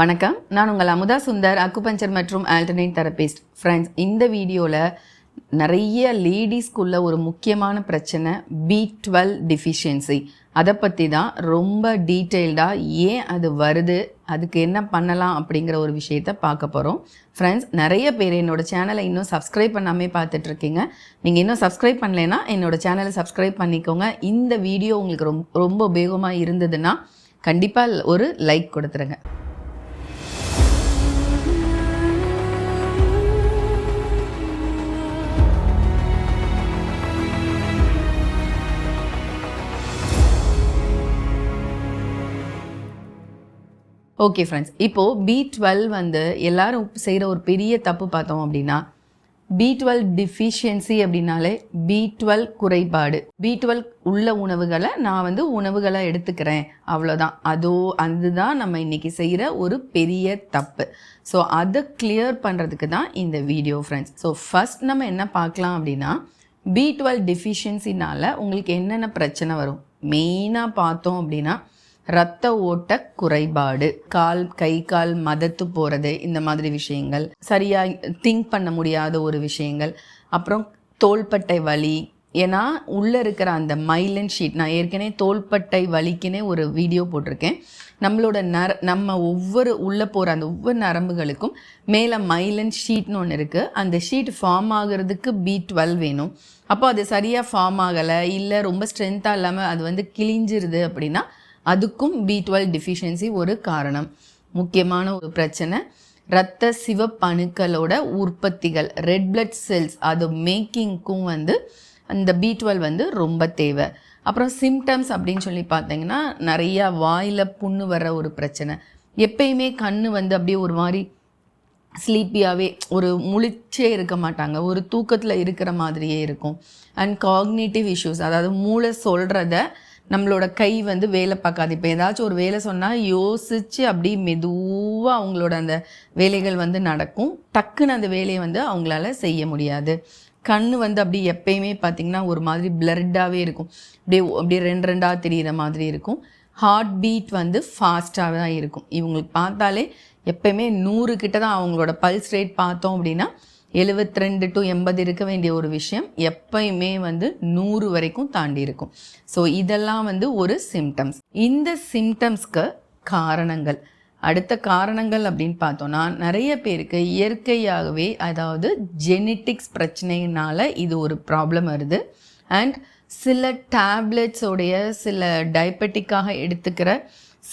வணக்கம். நான் உங்கள் அமுதா சுந்தர் அக்குபஞ்சர் மற்றும் ஆல்டர்னேட் தெரபிஸ்ட் ஃப்ரெண்ட்ஸ் இந்த வீடியோவில் நிறைய லேடிஸ்க்குள்ள ஒரு முக்கியமான பிரச்சனை பி டுவெல் டிஃபிஷியன்சி அதை பற்றி தான் ரொம்ப டீட்டெயில்டாக ஏன் அது வருது அதுக்கு என்ன பண்ணலாம் அப்படிங்கிற ஒரு விஷயத்த பார்க்க போகிறோம் ஃப்ரெண்ட்ஸ் நிறைய பேர் என்னோட சேனலை இன்னும் சப்ஸ்கிரைப் பண்ணாமே பார்த்துட்ருக்கீங்க. நீங்கள் இன்னும் சப்ஸ்கிரைப் பண்ணலைன்னா என்னோடய சேனலை சப்ஸ்கிரைப் பண்ணிக்கோங்க. இந்த வீடியோ உங்களுக்கு ரொம்ப ரொம்ப உபயோகமாக இருந்ததுன்னா கண்டிப்பாக ஒரு லைக் கொடுத்துருங்க. ஓகே ஃப்ரெண்ட்ஸ் இப்போது பி டுவெல் வந்து எல்லாரும் செய்கிற ஒரு பெரிய தப்பு பார்த்தோம் அப்படின்னா பி டுவெல் டிஃபிஷியன்சி அப்படின்னாலே பி டுவெல் குறைபாடு. பி டுவெல் உள்ள உணவுகளை நான் வந்து உணவுகளை எடுத்துக்கிறேன். அவ்வளோதான் அதோ அதுதான் நம்ம இன்றைக்கி செய்கிற ஒரு பெரிய தப்பு. ஸோ அதை கிளியர் பண்ணுறதுக்கு தான் இந்த வீடியோ ஃப்ரெண்ட்ஸ் ஸோ ஃபஸ்ட் நம்ம என்ன பார்க்கலாம் அப்படின்னா பி டுவெல் டிஃபிஷியன்சினால் உங்களுக்கு என்னென்ன பிரச்சனை வரும்? மெயினாக பார்த்தோம் அப்படின்னா ரத்த ஓட்ட குறைபாடு கால் கை கால் மதத்து போகிறது இந்த மாதிரி விஷயங்கள். சரியாக திங்க் பண்ண முடியாத ஒரு விஷயங்கள். அப்புறம் தோள்பட்டை வலி. ஏன்னா உள்ளே இருக்கிற அந்த மைலன் ஷீட் நான் ஏற்கனவே தோள்பட்டை வலிக்குனே ஒரு வீடியோ போட்டிருக்கேன். நம்மளோட நர நம்ம ஒவ்வொரு உள்ளே போகிற அந்த ஒவ்வொரு நரம்புகளுக்கும் மேலே மைலன் ஷீட்னு ஒன்று இருக்குது அந்த ஷீட் ஃபார்ம் ஆகிறதுக்கு பி டுவெல் வேணும். அப்போ அது சரியாக ஃபார்ம் ஆகலை இல்லை ரொம்ப ஸ்ட்ரென்த்தாக இல்லாமல் அது வந்து கிழிஞ்சிருது அப்படின்னா அதுக்கும் பி டுவெல் டிஃபிஷியன்சி ஒரு காரணம். முக்கியமான ஒரு பிரச்சனை இரத்த சிவப்பணுக்களோட உற்பத்திகள் ரெட் பிளட் செல்ஸ் அது மேக்கிங்க்கும் வந்து அந்த பி டுவெல் வந்து ரொம்ப தேவை. அப்புறம் சிம்டம்ஸ் அப்படின்னு சொல்லி பார்த்தீங்கன்னா நிறையா வாயில் புண்ணு வர ஒரு பிரச்சனை. எப்பயுமே கண் வந்து அப்படியே ஒரு மாதிரி ஸ்லீப்பியாகவே ஒரு முழிச்சே இருக்க மாட்டாங்க. ஒரு தூக்கத்தில் இருக்கிற மாதிரியே இருக்கும். அண்ட் காக்னேட்டிவ் இஷ்யூஸ் அதாவது மூளை சொல்கிறத நம்மளோட கை வந்து வேலை பார்க்காது. இப்போ ஏதாச்சும் ஒரு வேலை சொன்னால் யோசித்து அப்படி மெதுவாக அவங்களோட அந்த வேலைகள் வந்து நடக்கும். டக்குன்னு அந்த வேலையை வந்து அவங்களால செய்ய முடியாது. கண் வந்து அப்படி எப்பயுமே பார்த்திங்கன்னா ஒரு மாதிரி பிளர்டாகவே இருக்கும். அப்படியே அப்படியே ரெண்டு ரெண்டாக தெரிகிற மாதிரி இருக்கும். ஹார்ட் பீட் வந்து ஃபாஸ்ட்டாக தான் இருக்கும். இவங்களுக்கு பார்த்தாலே எப்பயுமே நூறு கிட்ட தான் அவங்களோட பல்ஸ் ரேட் பார்த்தோம் அப்படின்னா எழுபத்தி ரெண்டு டு எண்பது இருக்க வேண்டிய ஒரு விஷயம் எப்பயுமே வந்து நூறு வரைக்கும் தாண்டி இருக்கும். ஸோ இதெல்லாம் வந்து ஒரு சிம்டம்ஸ் இந்த சிம்டம்ஸ்க்கு காரணங்கள். அடுத்த காரணங்கள் அப்படின்னு பார்த்தோன்னா நிறைய பேருக்கு இயற்கையாகவே அதாவது ஜெனட்டிக்ஸ் பிரச்சனையினால இது ஒரு ப்ராப்ளம் வருது. அண்ட் சில டேப்லெட்ஸோடைய சில டயபெட்டிக்காக எடுத்துக்கிற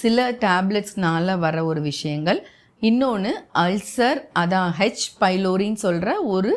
சில டேப்லெட்ஸ்னால வர ஒரு விஷயங்கள். இன்னொன்று அல்சர் அதான் ஹெச் பைலோரின்னு சொல்கிற ஒரு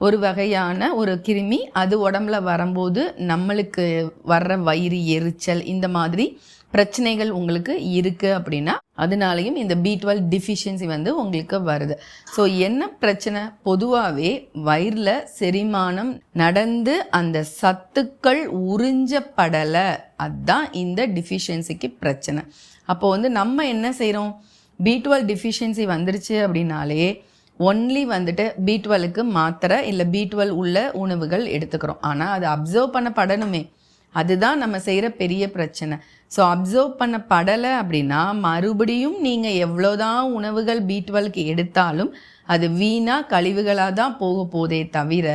ஒரு வகையான ஒரு கிருமி. அது உடம்புல வரும்போது நம்மளுக்கு வர்ற வயிறு எரிச்சல் இந்த மாதிரி பிரச்சனைகள் உங்களுக்கு இருக்குது அப்படின்னா அதனாலையும் இந்த பி டுவெல் டிஃபிஷியன்சி வந்து உங்களுக்கு வருது. ஸோ என்ன பிரச்சனை? பொதுவாகவே வயிறில் செரிமானம் நடந்து அந்த சத்துக்கள் உறிஞ்சப்படலை. அதுதான் இந்த டிஃபிஷியன்சிக்கு பிரச்சனை. அப்போ வந்து நம்ம என்ன செய்கிறோம் பி டுவெல் டிஃபிஷியன்சி வந்துருச்சு அப்படின்னாலே ஒன்லி வந்துட்டு பி டுவெலுக்கு மாத்திரை இல்லை பி டுவெல் உள்ள உணவுகள் எடுத்துக்கிறோம். ஆனால் அது அப்சர்வ் பண்ணப்படணுமே. அதுதான் நம்ம செய்கிற பெரிய பிரச்சனை. ஸோ அப்சர்வ் பண்ணப்படலை அப்படின்னா மறுபடியும் நீங்கள் எவ்வளோதான் உணவுகள் பி டுவெல்க்கு எடுத்தாலும் அது வீணாக கழிவுகளாக தான் போக போதே தவிர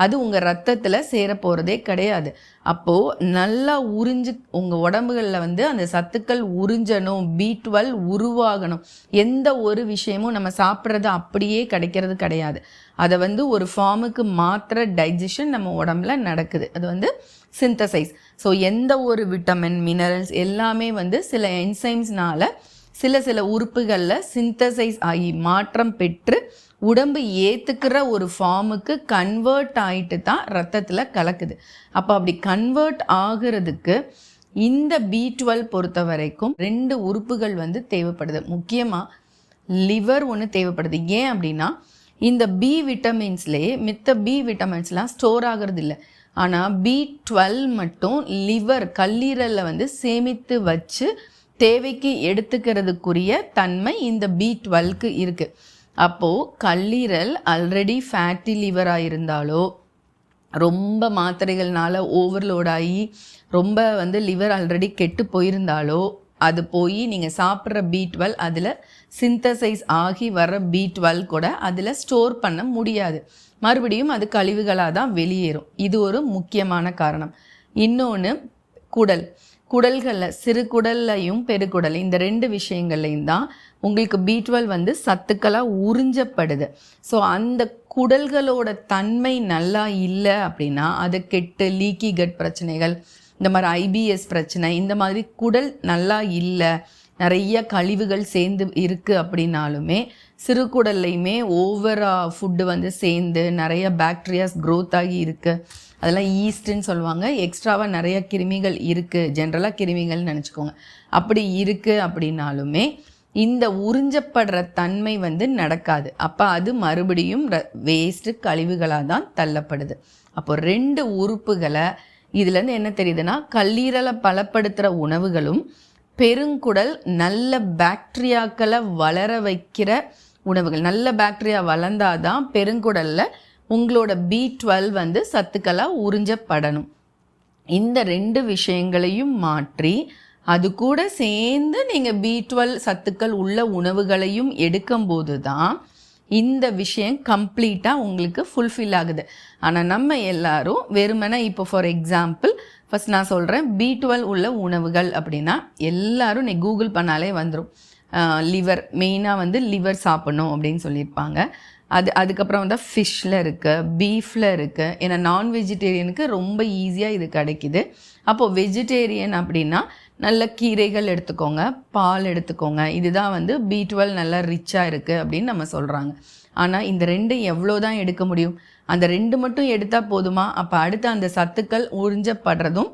அது உங்கள் ரத்தத்தில் சேரப்போகிறதே கிடையாது. அப்போது நல்லா உறிஞ்சு உங்கள் உடம்புகளில் வந்து அந்த சத்துக்கள் உறிஞ்சணும் பி டுவெல் உருவாகணும். எந்த ஒரு விஷயமும் நம்ம சாப்பிட்றது அப்படியே கிடைக்கிறது கிடையாது. அதை வந்து ஒரு ஃபார்முக்கு மாத்திர டைஜஷன் நம்ம உடம்புல நடக்குது. அது வந்து சிந்தசைஸ் ஸோ எந்த ஒரு விட்டமின் மினரல்ஸ் எல்லாமே வந்து சில என்சைம்ஸ்னால சில சில உறுப்புகளில் சிந்தசைஸ் ஆகி மாற்றம் பெற்று உடம்பு ஏற்றுக்கிற ஒரு ஃபார்முக்கு கன்வெர்ட் ஆகிட்டு தான் ரத்தத்தில் கலக்குது. அப்போ அப்படி கன்வெர்ட் ஆகிறதுக்கு இந்த பி டுவெல் பொறுத்த வரைக்கும் ரெண்டு உறுப்புகள் வந்து தேவைப்படுது. முக்கியமாக லிவர் ஒன்று தேவைப்படுது. ஏன் அப்படின்னா இந்த பி விட்டமின்ஸ்லேயே மித்த பி விட்டமின்ஸ்லாம் ஸ்டோர் ஆகிறது இல்லை. ஆனால் பி டுவெல் மட்டும் லிவர் கல்லீரலில் வந்து சேமித்து வச்சு தேவைக்கு எடுத்துக்கிறதுக்குரிய தன்மை இந்த பி டுவெல்க்கு இருக்குது அப்போது கல்லீரல் ஆல்ரெடி ஃபேட்டி லிவராக இருந்தாலோ ரொம்ப மாத்திரைகள்னால ஓவர்லோட் ஆகி ரொம்ப வந்து லிவர் ஆல்ரெடி கெட்டு போயிருந்தாலோ அது போய் நீங்கள் சாப்பிட்ற பி டுவெல் அதில் சிந்தசைஸ் ஆகி வர்ற பி டுவெல் கூட அதில் ஸ்டோர் பண்ண முடியாது. மறுபடியும் அது கழிவுகளாக தான் வெளியேறும். இது ஒரு முக்கியமான காரணம். இன்னொன்று குடல். குடல்களில் சிறு குடல்லையும் பெருக்குடல் இந்த ரெண்டு விஷயங்கள்லையும் தான் உங்களுக்கு பி டுவெல் வந்து சத்துக்களாக உறிஞ்சப்படுது. ஸோ அந்த குடல்களோட தன்மை நல்லா இல்லை அப்படின்னா அது கெட்டு லீக்கி கட் பிரச்சனைகள் இந்த மாதிரி ஐபிஎஸ் பிரச்சனை இந்த மாதிரி குடல் நல்லா இல்லை நிறைய கழிவுகள் சேர்ந்து இருக்குது அப்படின்னாலுமே சிறு குடல்லையுமே ஓவரா ஃபுட்டு வந்து சேர்ந்து நிறைய பேக்டீரியாஸ் க்ரோத் ஆகி இருக்குது அதெல்லாம் ஈஸ்ட்டுன்னு சொல்லுவாங்க. எக்ஸ்ட்ராவாக நிறைய கிருமிகள் இருக்குது ஜென்ரலாக கிருமிகள்னு நினச்சிக்கோங்க. அப்படி இருக்குது அப்படின்னாலுமே இந்த உறிஞ்சப்படுற தன்மை வந்து நடக்காது. அப்போ அது மறுபடியும் வேஸ்ட்டு கழிவுகளாக தான் தள்ளப்படுது. அப்போ ரெண்டு உறுப்புகளை இதுலேருந்து என்ன தெரியுதுன்னா கல்லீரலை பலப்படுத்துகிற உணவுகளும் பெருங்குடல் நல்ல பாக்டீரியாக்களை வளர வைக்கிற உணவுகள். நல்ல பாக்டீரியா வளர்ந்தாதான் பெருங்குடலில் உங்களோட பி டுவெல் வந்து சத்துக்களாக உறிஞ்சப்படணும். இந்த ரெண்டு விஷயங்களையும் மாற்றி அது கூட சேர்ந்து நீங்கள் பி டுவெல் சத்துக்கள் உள்ள உணவுகளையும் எடுக்கும்போது தான் இந்த விஷயம் கம்ப்ளீட்டாக உங்களுக்கு ஃபுல்ஃபில் ஆகுது. ஆனால் நம்ம எல்லாரும் வெறுமனே இப்போ ஃபார் எக்ஸாம்பிள் ஃபஸ்ட் நான் சொல்கிறேன் பி டுவெல் உள்ள உணவுகள் அப்படின்னா எல்லாரும் நீ கூகுள் பண்ணாலே வந்துடும் லிவர் மெயினாக வந்து லிவர் சாப்பிடணும் அப்படின்னு சொல்லியிருப்பாங்க. அது அதுக்கப்புறம் வந்து ஃபிஷ்ஷில் இருக்குது பீஃபில் இருக்குது ஏன்னா நான் வெஜிடேரியனுக்கு ரொம்ப ஈஸியாக இது கிடைக்கிது. அப்போது வெஜிடேரியன் அப்படின்னா நல்ல கீரைகள் எடுத்துக்கோங்க பால் எடுத்துக்கோங்க. இதுதான் வந்து பி டுவெல் நல்லா ரிச்சாக இருக்குது அப்படின்னு நம்ம சொல்கிறாங்க ஆனால் இந்த ரெண்டு எவ்வளோ தான் எடுக்க முடியும்? அந்த ரெண்டு மட்டும் எடுத்தால் போதுமா? அப்போ அடுத்து அந்த சத்துக்கள் உறிஞ்சப்படுறதும்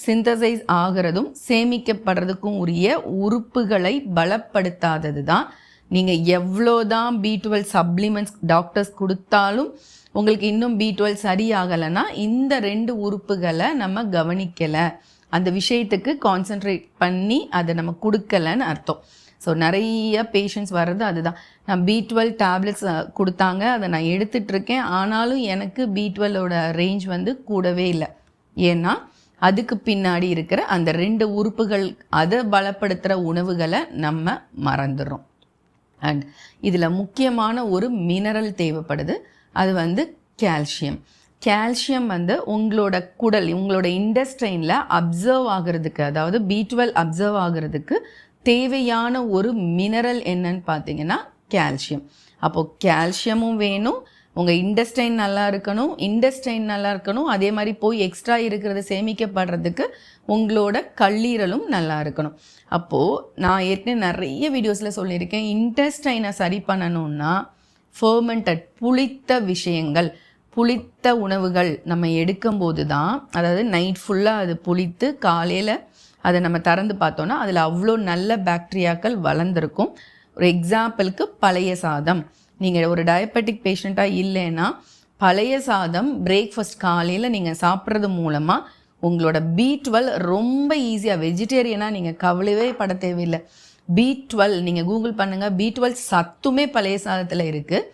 சிந்தசைஸ் ஆகிறதும் சேமிக்கப்படுறதுக்கும் உரிய உறுப்புகளை பலப்படுத்தாதது தான் நீங்கள் எவ்வளோ தான் பி டுவெல் சப்ளிமெண்ட்ஸ் டாக்டர்ஸ் கொடுத்தாலும் உங்களுக்கு இன்னும் பி டுவெல் சரியாகலைன்னா இந்த ரெண்டு உறுப்புகளை நம்ம கவனிக்கலை. அந்த விஷயத்துக்கு கான்சென்ட்ரேட் பண்ணி அதை நம்ம கொடுக்கலன்னு அர்த்தம். ஸோ நிறைய பேஷண்ட்ஸ் வர்றது அதுதான். நான் பி டுவெல் டேப்லெட்ஸ் கொடுத்தாங்க. அதை நான் எடுத்துட்ருக்கேன் ஆனாலும் எனக்கு பி டுவெல்லோட ரேஞ்ச் வந்து கூடவே இல்லை. ஏன்னா அதுக்கு பின்னாடி இருக்கிற அந்த ரெண்டு உறுப்புகள் அதை பலப்படுத்துகிற உணவுகளை நம்ம மறந்துடுறோம். அண்ட் இதில் முக்கியமான ஒரு மினரல் தேவைப்படுது. அது வந்து கால்சியம் கால்சியம் வந்து உங்களோட குடல் உங்களோட இண்டஸ்ட்ரெயினில் அப்சர்வ் ஆகிறதுக்கு அதாவது பி டுவெல் அப்சர்வ் ஆகிறதுக்கு தேவையான ஒரு மினரல் என்னன்னு பார்த்தீங்கன்னா கால்சியம் அப்போது கால்சியமும் வேணும். உங்கள் இண்டஸ்டைன் நல்லா இருக்கணும். இண்டஸ்டைன் நல்லா இருக்கணும். அதே மாதிரி போய் எக்ஸ்ட்ரா இருக்கிறது சேமிக்கப்படுறதுக்கு உங்களோட கல்லீரலும் நல்லா இருக்கணும். அப்போது நான் ஏற்கனவே நிறைய வீடியோஸில் சொல்லியிருக்கேன். இன்டெஸ்டைனை சரி பண்ணணும்னா ஃபர்மெண்டட் புளித்த விஷயங்கள் புளித்த உணவுகள் நம்ம எடுக்கும்போது தான் அதாவது நைட் ஃபுல்லாக அது புளித்து காலையில் அதை நம்ம திறந்து பார்த்தோன்னா அதில் அவ்வளோ நல்ல பாக்டீரியாக்கள் வளர்ந்துருக்கும். ஒரு எக்ஸாம்பிளுக்கு பழைய சாதம். நீங்கள் ஒரு டயபெட்டிக் பேஷண்ட்டாக இல்லைன்னா பழைய சாதம் பிரேக்ஃபாஸ்ட் காலையில் நீங்கள் சாப்பிட்றது மூலமாக உங்களோட பி டுவெல் ரொம்ப ஈஸியாக வெஜிடேரியனாக நீங்கள் கவலையே பட தேவையில்லை. பி டுவெல் நீங்கள் கூகுள் பண்ணுங்கள் பி டுவெல் சத்துமே பழைய சாதத்தில் இருக்குது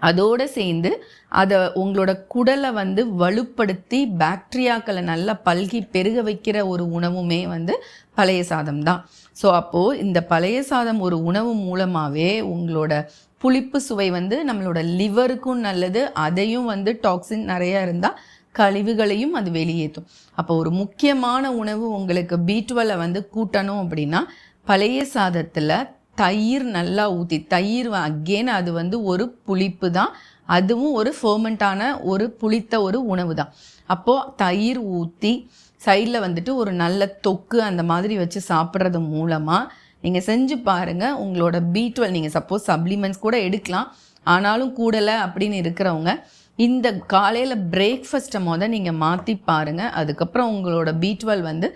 அதோடு சேர்ந்து அதை உங்களோட குடலை வந்து வலுப்படுத்தி பாக்டீரியாக்களை நல்லா பல்கி பெருக வைக்கிற ஒரு உணவுமே வந்து பழைய சாதம் தான். ஸோ அப்போது இந்த பழைய சாதம் ஒரு உணவு மூலமாகவே உங்களோட புளிப்பு சுவை வந்து நம்மளோட லிவருக்கும் நல்லது அதையும் வந்து டாக்ஸின் நிறையா இருந்தால் கழிவுகளையும் அது வெளியேற்றும். அப்போ ஒரு முக்கியமான உணவு உங்களுக்கு பி வந்து கூட்டணும் அப்படின்னா பழைய சாதத்தில் தயிர் நல்லா ஊற்றி தயிர் அகெயின் அது வந்து ஒரு புளிப்பு தான். அதுவும் ஒரு ஃபர்மெண்ட்டான ஒரு புளித்த ஒரு உணவு தான். அப்போது தயிர் ஊற்றி சைடில் வந்துட்டு ஒரு நல்ல தொக்கு அந்த மாதிரி வச்சு சாப்பிட்றது மூலமாக நீங்கள் செஞ்சு பாருங்கள் உங்களோட பி டுவெல் நீங்கள் சப்போஸ் சப்ளிமெண்ட்ஸ் கூட எடுக்கலாம். ஆனாலும் கூடலை அப்படின்னு இருக்கிறவங்க இந்த காலையில் பிரேக்ஃபஸ்ட்டை மொதல் நீங்கள் மாற்றி பாருங்கள் அதுக்கப்புறம் உங்களோட பி டுவெல் வந்து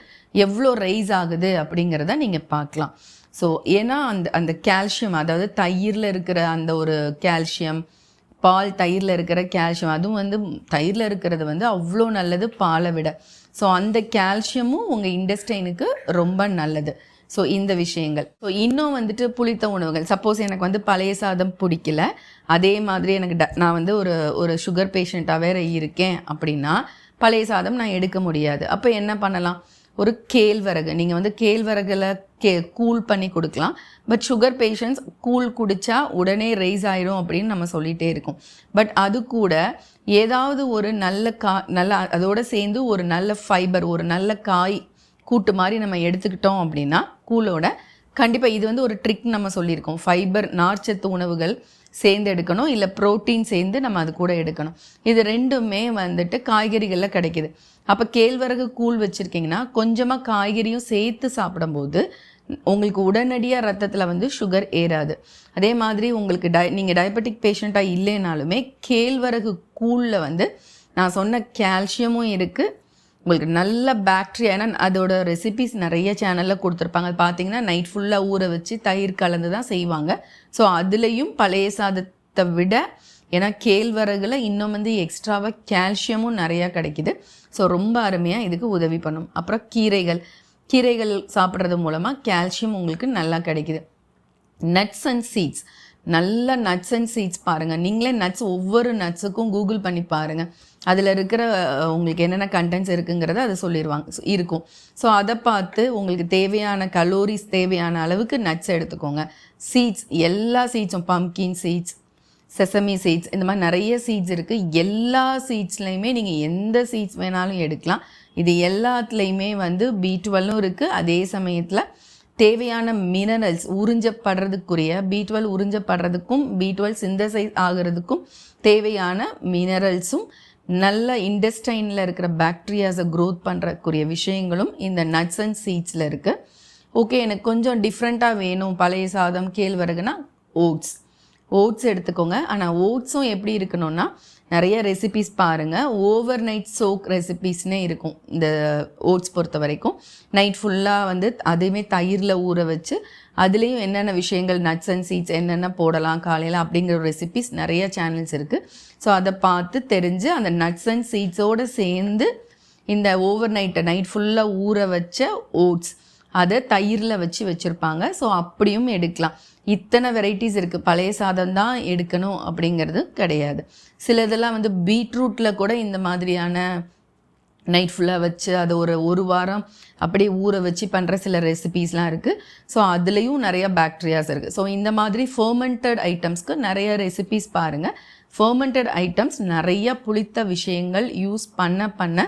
எவ்வளோ ரைஸ் ஆகுது அப்படிங்கிறத நீங்கள் பார்க்கலாம். ஸோ ஏன்னா அந்த அந்த கால்சியம் அதாவது தயிரில் இருக்கிற அந்த ஒரு கால்சியம் பால் தயிரில் இருக்கிற கால்சியம் அதுவும் வந்து தயிரில் இருக்கிறது வந்து அவ்வளோ நல்லது பாலை விட. ஸோ அந்த கால்சியமும் உங்கள் இண்டஸ்டைனுக்கு ரொம்ப நல்லது. ஸோ இந்த விஷயங்கள். ஸோ இன்னும் வந்துட்டு புளித்த உணவுகள். சப்போஸ் எனக்கு வந்து பழைய சாதம் பிடிக்கல. அதே மாதிரி எனக்கு ட நான் வந்து ஒரு ஒரு சுகர் பேஷண்ட்டாக வேறு இருக்கேன் அப்படின்னா பழைய சாதம் நான் எடுக்க முடியாது. அப்போ என்ன பண்ணலாம்? ஒரு கேழ்வரகு. நீங்கள் வந்து கேழ்வரகில் கே கூல் பண்ணி கொடுக்கலாம். பட் சுகர் பேஷண்ட்ஸ் கூல் குடித்தா உடனே ரைஸ் ஆயிரும் அப்படின்னு நம்ம சொல்லிகிட்டே இருக்கோம். பட் அது கூட ஏதாவது ஒரு நல்ல கா நல்ல அதோட சேர்ந்து ஒரு நல்ல ஃபைபர் ஒரு நல்ல காய் கூட்டு மாதிரி நம்ம எடுத்துக்கிட்டோம் அப்படின்னா கூலோட கண்டிப்பாக இது வந்து ஒரு ட்ரிக் நம்ம சொல்லியிருக்கோம். ஃபைபர் நார்ச்சத்து உணவுகள் சேர்ந்து எடுக்கணும். இல்லை ப்ரோட்டீன் சேர்ந்து நம்ம அது கூட எடுக்கணும். இது ரெண்டுமே வந்துட்டு காய்கறிகளில் கிடைக்கிது. அப்போ கேழ்வரகு கூழ் வச்சுருக்கீங்கன்னா கொஞ்சமாக காய்கறியும் சேர்த்து சாப்பிடும்போது உங்களுக்கு உடனடியாக ரத்தத்தில் வந்து சுகர் ஏறாது. அதே மாதிரி உங்களுக்கு டய நீங்கள் டயபெட்டிக் பேஷண்ட்டாக இல்லைனாலுமே கேழ்வரகு கூழில் வந்து நான் சொன்ன கால்சியமும் இருக்குது உங்களுக்கு நல்ல பேக்டீரியா ஏன்னா அதோட ரெசிபிஸ் நிறைய சேனலில் கொடுத்துருப்பாங்க. அது பார்த்தீங்கன்னா நைட் ஃபுல்லாக ஊற வச்சு தயிர் கலந்து தான் செய்வாங்க. ஸோ அதுலேயும் பழைய சாதத்தை விட ஏன்னா கேழ்வரகுல இன்னும் வந்து எக்ஸ்ட்ராவாக கால்சியமும் நிறையா கிடைக்கிது. ஸோ ரொம்ப அருமையாக இதுக்கு உதவி பண்ணும். அப்புறம் கீரைகள். கீரைகள் சாப்பிட்றது மூலமாக கால்சியம் உங்களுக்கு நல்லா கிடைக்கிது. நட்ஸ் அண்ட் சீட்ஸ் நல்ல நட்ஸ் அண்ட் சீட்ஸ் பாருங்கள் நீங்களே நட்ஸ் ஒவ்வொரு நட்ஸுக்கும் கூகுள் பண்ணி பாருங்கள் அதில் இருக்கிற உங்களுக்கு என்னென்ன கண்டென்ட்ஸ் இருக்குங்கிறத அதை சொல்லிடுவாங்க இருக்கும். ஸோ அதை பார்த்து உங்களுக்கு தேவையான கலோரிஸ் தேவையான அளவுக்கு நட்ஸ் எடுத்துக்கோங்க. சீட்ஸ் எல்லா சீட்ஸும் பம்கின் சீட்ஸ் செசமி சீட்ஸ் இந்த மாதிரி நிறைய சீட்ஸ் இருக்குது எல்லா சீட்ஸ்லையுமே நீங்கள் எந்த சீட்ஸ் வேணாலும் எடுக்கலாம். இது எல்லாத்துலேயுமே வந்து பி டுவெல்லும் இருக்குது அதே சமயத்தில் தேவையான மினரல்ஸ் உறிஞ்சப்படுறதுக்குரிய பி டுவெல் உறிஞ்சப்படுறதுக்கும் பி டுவெல் சிந்தசைஸ் ஆகிறதுக்கும் தேவையான மினரல்ஸும் நல்ல இண்டஸ்டைனில் இருக்கிற பாக்டீரியாஸை க்ரோத் பண்ணுறக்குரிய விஷயங்களும் இந்த நட்ஸ் அண்ட் சீட்ஸில் இருக்குது ஓகே எனக்கு கொஞ்சம் டிஃப்ரெண்ட்டாக வேணும். பழைய சாதம் கேழ்வரகுனா ஓட்ஸ் ஓட்ஸ் எடுத்துக்கோங்க. ஆனால் ஓட்ஸும் எப்படி இருக்கணும்னா நிறைய ரெசிபிஸ் பாருங்கள் ஓவர் நைட் சோக் ரெசிபிஸ்னே இருக்கும் இந்த ஓட்ஸ் பொறுத்த வரைக்கும். நைட் ஃபுல்லாக வந்து அதையுமே தயிரில் ஊற வச்சு அதுலேயும் என்னென்ன விஷயங்கள் நட்ஸ் அண்ட் சீட்ஸ் என்னென்ன போடலாம் காலையில் அப்படிங்கிற ரெசிபிஸ் நிறைய சேனல்ஸ் இருக்குது ஸோ அதை பார்த்து தெரிஞ்சு அந்த நட்ஸ் அண்ட் சீட்ஸோடு சேர்ந்து இந்த ஓவர் நைட்டை நைட் ஃபுல்லாக ஊற வச்ச ஓட்ஸ் அதை தயிரில் வச்சு வச்சுருப்பாங்க. ஸோ அப்படியும் எடுக்கலாம். இத்தனை வெரைட்டிஸ் இருக்குது பழைய சாதம் தான் எடுக்கணும் அப்படிங்கிறது கிடையாது. சில இதெல்லாம் வந்து பீட்ரூட்டில் கூட இந்த மாதிரியான நைட் ஃபுல்லாக வச்சு அதை ஒரு ஒரு வாரம் அப்படியே ஊற வச்சு பண்ணுற சில ரெசிபீஸ்லாம் இருக்குது ஸோ அதுலேயும் நிறைய பேக்டீரியாஸ் இருக்குது ஸோ இந்த மாதிரி ஃபர்மெண்டட் ஐட்டம்ஸ்க்கு நிறைய ரெசிபீஸ் பாருங்கள் ஃபர்மெண்டட் ஐட்டம்ஸ் நிறைய புளித்த விஷயங்கள் யூஸ் பண்ண பண்ண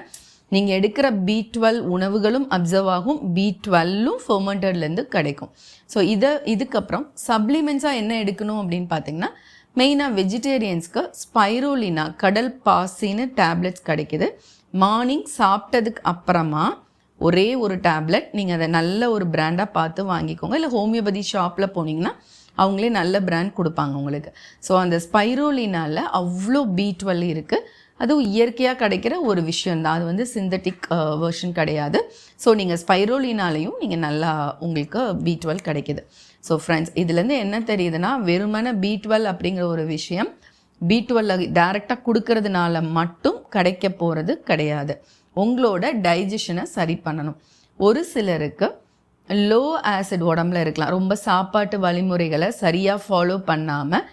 நீங்கள் எடுக்கிற பி டுவெல் உணவுகளும் அப்சர்வ் ஆகும். பி டுவெல்லும் ஃபர்மெண்டட்லேருந்து கிடைக்கும். ஸோ இதை இதுக்கப்புறம் சப்ளிமெண்ட்ஸாக என்ன எடுக்கணும் அப்படின்னு பார்த்தீங்கன்னா மெயினாக வெஜிடேரியன்ஸ்க்கு ஸ்பைரோலினா கடல் பாசின்னு டேப்லெட்ஸ் கிடைக்கிது. மார்னிங் சாப்பிட்டதுக்கு அப்புறமா ஒரே ஒரு டேப்லெட் நீங்கள் அதை நல்ல ஒரு பிராண்டாக பார்த்து வாங்கிக்கோங்க. இல்லை ஹோமியோபதி ஷாப்பில் போனீங்கன்னா அவங்களே நல்ல பிராண்ட் கொடுப்பாங்க உங்களுக்கு. ஸோ அந்த ஸ்பைரோலினால அவ்வளோ பி டுவெல் இருக்குது அதுவும் இயற்கையாக கிடைக்கிற ஒரு விஷயந்தான் அது வந்து சிந்தட்டிக் வேர்ஷன் uh, கிடையாது. ஸோ நீங்கள் ஸ்பைரோலினாலையும் நீங்கள் நல்லா உங்களுக்கு பி டுவெல் கிடைக்கிது. ஸோ ஃப்ரெண்ட்ஸ் இதுலேருந்து என்ன தெரியுதுன்னா வெறுமன பி டுவெல் அப்படிங்கிற ஒரு விஷயம் பி டுவெல் டேரெக்டாக கொடுக்கறதுனால மட்டும் கிடைக்க போகிறது கிடையாது. உங்களோட டைஜஷனை சரி பண்ணணும். ஒரு சிலருக்கு லோ ஆசிட் உடம்புல இருக்கலாம். ரொம்ப சாப்பாட்டு வழிமுறைகளை சரியாக ஃபாலோ பண்ணாமல்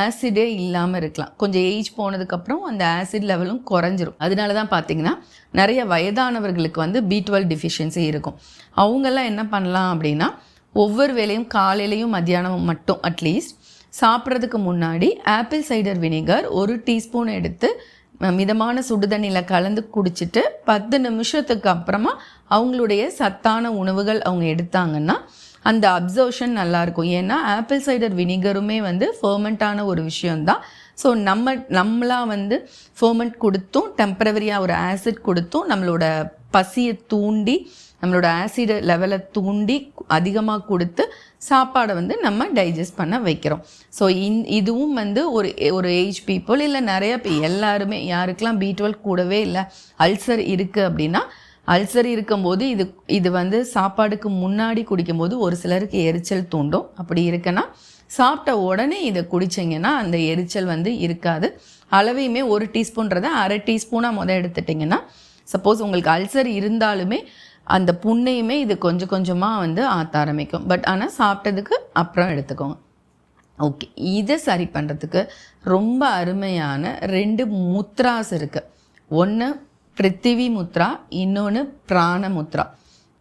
ஆசிடே இல்லாமல் இருக்கலாம். கொஞ்சம் ஏஜ் போனதுக்கப்புறம் அந்த ஆசிட் லெவலும் குறைஞ்சிரும். அதனால தான் பார்த்தீங்கன்னா நிறைய வயதானவர்களுக்கு வந்து பி டுவெல் டிஃபிஷியன்சி இருக்கும். அவங்கெல்லாம் என்ன பண்ணலாம் அப்படின்னா ஒவ்வொரு வேலையும் காலையிலையும் மத்தியானமும் மட்டும் அட்லீஸ்ட் சாப்பிட்றதுக்கு முன்னாடி ஆப்பிள் சைடர் வினிகர் ஒரு டீஸ்பூன் எடுத்து மிதமான சுடுதண்ணியில் கலந்து குடிச்சிட்டு பத்து நிமிஷத்துக்கு அப்புறமா அவங்களுடைய சத்தான உணவுகள் அவங்க எடுத்தாங்கன்னா அந்த அப்சர்ஷன் நல்லாயிருக்கும் ஏன்னா ஆப்பிள் சைடர் வினிகருமே வந்து ஃபர்மெண்ட்டான ஒரு விஷயந்தான் ஸோ நம்ம நம்மளாக வந்து ஃபர்மெண்ட் கொடுத்தும் டெம்பரவரியாக ஒரு ஆசிட் கொடுத்தும் நம்மளோட பசியை தூண்டி நம்மளோட ஆசிட் லெவலை தூண்டி அதிகமாக கொடுத்து சாப்பாடை வந்து நம்ம டைஜஸ்ட் பண்ண வைக்கிறோம். ஸோ இந் இதுவும் வந்து ஒரு ஒரு ஏஜ் பீப்புள் இல்லை நிறைய எல்லாருமே யாருக்கெல்லாம் பி டுவெல் கூடவே இல்லை அல்சர் இருக்குது அப்படின்னா அல்சர் இருக்கும்போது இது இது வந்து சாப்பாடுக்கு முன்னாடி குடிக்கும்போது ஒரு சிலருக்கு எரிச்சல் தூண்டும். அப்படி இருக்குன்னா சாப்பிட்ட உடனே இதை குடிச்சிங்கன்னா அந்த எரிச்சல் வந்து இருக்காது. அளவையுமே ஒரு டீஸ்பூன்றதை அரை டீஸ்பூனாக முதல் எடுத்துட்டிங்கன்னா சப்போஸ் உங்களுக்கு அல்சர் இருந்தாலுமே அந்த புண்ணையுமே இது கொஞ்சம் கொஞ்சமாக வந்து ஆற்ற ஆரம்பிக்கும். பட் ஆனால் சாப்பிட்டதுக்கு அப்புறம் எடுத்துக்கோங்க. ஓகே. இதை சரி பண்ணுறதுக்கு ரொம்ப அருமையான ரெண்டு முத்ராஸ் இருக்குது ஒன்று பிருத்திவி முத்ரா இன்னொன்று பிராண முத்ரா.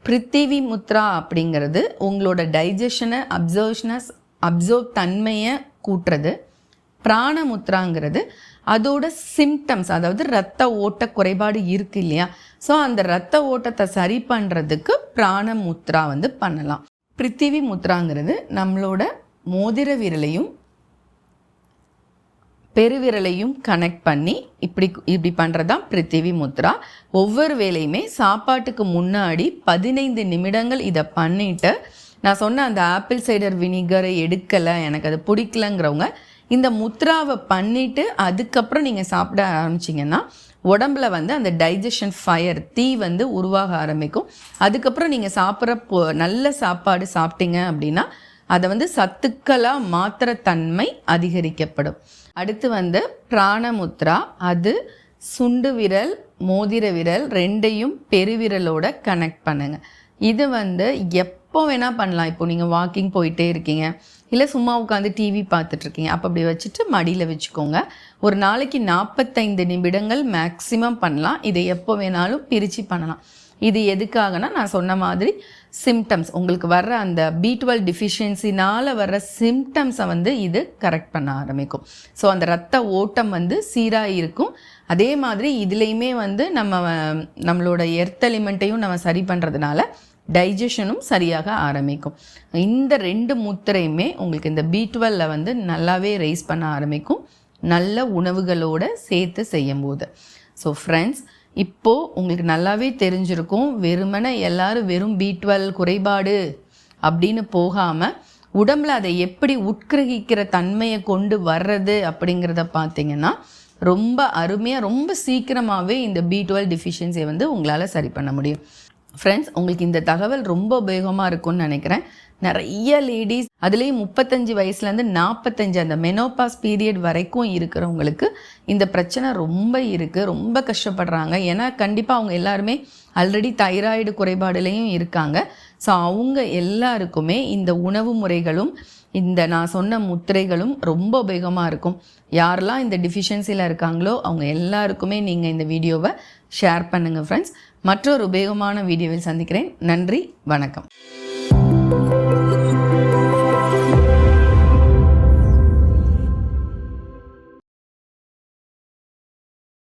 பிருத்திவி முத்ரா அப்படிங்கிறது உங்களோட டைஜஷனை அப்சர்ஷனஸ் அப்சர்வ் தன்மையை கூட்டுறது. பிராணமுத்ராங்கிறது அதோட சிம்டம்ஸ் அதாவது ரத்த ஓட்ட குறைபாடு இருக்கு இல்லையா? ஸோ அந்த ரத்த ஓட்டத்தை சரி பண்ணுறதுக்கு பிராணமுத்ரா வந்து பண்ணலாம். பிருத்திவி முத்ராங்கிறது நம்மளோட மோதிர விரலையும் பெருவிரலையும் கனெக்ட் பண்ணி இப்படி இப்படி பண்ணுறது தான் பிருத்திவி முத்ரா. ஒவ்வொரு வேலையுமே சாப்பாட்டுக்கு முன்னாடி பதினைந்து நிமிடங்கள் இதை பண்ணிவிட்டு நான் சொன்ன அந்த ஆப்பிள் சைடர் வினிகரை எடுக்கலை எனக்கு அது பிடிக்கலங்கிறவங்க இந்த முத்ராவை பண்ணிவிட்டு அதுக்கப்புறம் நீங்கள் சாப்பிட ஆரம்பிச்சிங்கன்னா உடம்புல வந்து அந்த டைஜஷன் ஃபயர் தீ வந்து உருவாக ஆரம்பிக்கும். அதுக்கப்புறம் நீங்கள் சாப்பிட்ற நல்ல சாப்பாடு சாப்பிட்டீங்க அப்படின்னா அதை வந்து சத்துக்களாக மாத்திர தன்மை அதிகரிக்கப்படும். அடுத்து வந்து பிராணமுத்ரா அது சுண்டு விரல் மோதிர விரல் ரெண்டையும் பெருவிரலோட கனெக்ட் பண்ணுங்க. இது வந்து எப்போ வேணால் பண்ணலாம். இப்போ நீங்கள் வாக்கிங் போயிட்டே இருக்கீங்க. இல்லை சும்மா உட்காந்து டிவி பார்த்துட்ருக்கீங்க அப்போ அப்படி வச்சுட்டு மடியில் வச்சுக்கோங்க. ஒரு நாளைக்கு நாற்பத்தைந்து நிமிடங்கள் மேக்ஸிமம் பண்ணலாம். இதை எப்போ வேணாலும் பிரித்து பண்ணலாம். இது எதுக்காகனா நான் சொன்ன மாதிரி சிம்டம்ஸ் உங்களுக்கு வர்ற அந்த பி டுவெல் டிஃபிஷியன்சினால் வர்ற சிம்டம்ஸை வந்து இது கரெக்ட் பண்ண ஆரம்பிக்கும். ஸோ அந்த ரத்த ஓட்டம் வந்து சீராக இருக்கும் அதே மாதிரி இதுலேயுமே வந்து நம்ம நம்மளோட எர்த் எலிமெண்ட்டையும் நம்ம சரி பண்ணுறதுனால டைஜஷனும் சரியாக ஆரம்பிக்கும். இந்த ரெண்டு முத்திரையுமே உங்களுக்கு இந்த பி டுவெல்ல வந்து நல்லாவே ரைஸ் பண்ண ஆரம்பிக்கும். நல்ல உணவுகளோடு சேர்த்து செய்யும்போது. ஸோ ஃப்ரெண்ட்ஸ் இப்போது உங்களுக்கு நல்லாவே தெரிஞ்சிருக்கும் வெறுமனே எல்லாரும் வெறும் பி டுவெல் குறைபாடு அப்படின்னு போகாமல் உடம்புல அதை எப்படி உட்கிரகிக்கிற தன்மையை கொண்டு வர்றது அப்படிங்கிறத பார்த்தீங்கன்னா ரொம்ப அருமையாக ரொம்ப சீக்கிரமாகவே இந்த பி டுவெல் டிஃபிஷியன்சியை வந்து உங்களால் சரி பண்ண முடியும். ஃப்ரெண்ட்ஸ் உங்களுக்கு இந்த தகவல் ரொம்ப உபயோகமாக இருக்கும்னு நினைக்கிறேன். நிறைய லேடிஸ் அதுலேயும் முப்பத்தஞ்சு வயசுலேருந்து நாற்பத்தஞ்சு அந்த மெனோபாஸ் பீரியட் வரைக்கும் இருக்கிறவங்களுக்கு இந்த பிரச்சனை ரொம்ப இருக்குது ரொம்ப கஷ்டப்படுறாங்க. ஏன்னா கண்டிப்பாக அவங்க எல்லாருமே ஆல்ரெடி தைராய்டு குறைபாடுலேயும் இருக்காங்க. ஸோ அவங்க எல்லாருக்குமே இந்த உணவு முறைகளும் இந்த நான் சொன்ன முத்திரைகளும் ரொம்ப உபயோகமாக இருக்கும். யாரெல்லாம் இந்த டிஃபிஷியன்சியில் இருக்காங்களோ அவங்க எல்லாருக்குமே நீங்கள் இந்த வீடியோவை ஷேர் பண்ணுங்கள் ஃப்ரெண்ட்ஸ் மற்றொரு உபயோகமான வீடியோவில் சந்திக்கிறேன். நன்றி வணக்கம்.